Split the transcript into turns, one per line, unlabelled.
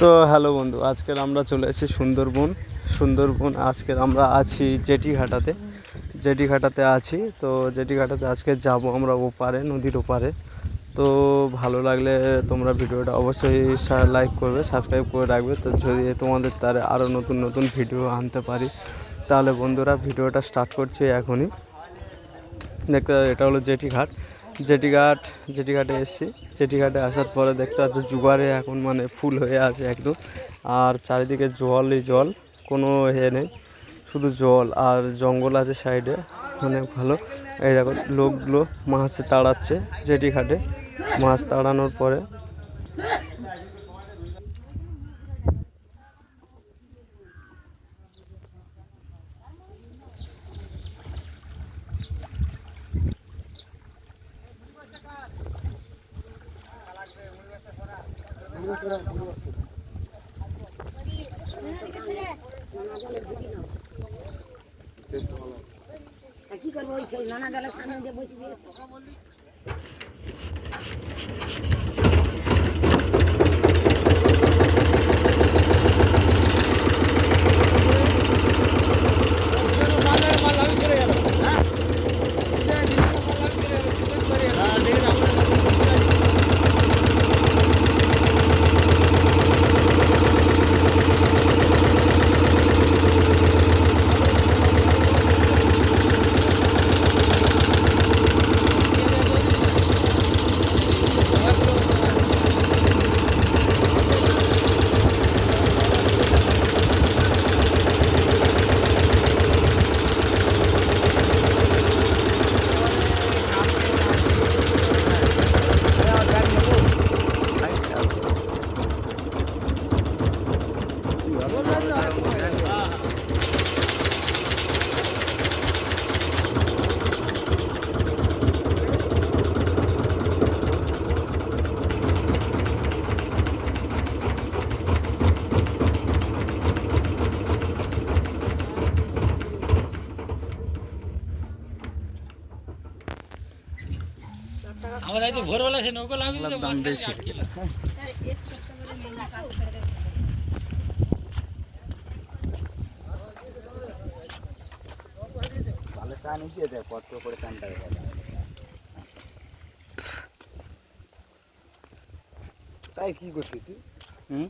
তো হ্যালো বন্ধু, আজকের আমরা চলে এসেছি সুন্দরবন। সুন্দরবন আজকের আমরা আছি জেটিঘাটাতে। জেটিঘাটাতে আছি, তো জেটিঘাটাতে আজকে যাব আমরা ওপারে, নদীর ওপারে। তো ভালো লাগলে তোমরা ভিডিওটা অবশ্যই লাইক করবে সাবস্ক্রাইব করে রাখবে। তো যদি তোমাদের তার আরও নতুন নতুন ভিডিও আনতে পারি, তাহলে বন্ধুরা ভিডিওটা স্টার্ট করছি এখনই। দেখতে এটা হলো জেটিঘাট। জেটিঘাট জেটিঘাটে এসেছি। জেটিঘাটে আসার পরে দেখতে পাচ্ছি জুগারে এখন মানে ফুল হয়ে আছে একদম। আর চারিদিকে জলই জল, কোনো এ নেই, শুধু জল আর জঙ্গল আছে সাইডে, অনেক ভালো। এই দেখো লোকগুলো মাছ তাড়াচ্ছে জেটিঘাটে মাছ তাড়ানোর পরে
কি করব? ওই সেই নানা ডালের সামনে যে বসে দিয়েছে
আমাদের এই তো ভোরবেলা সে নৌকো লাভ
দিতে মাছ দেয় কত করে চানটা তাই কি করছিস
হুম?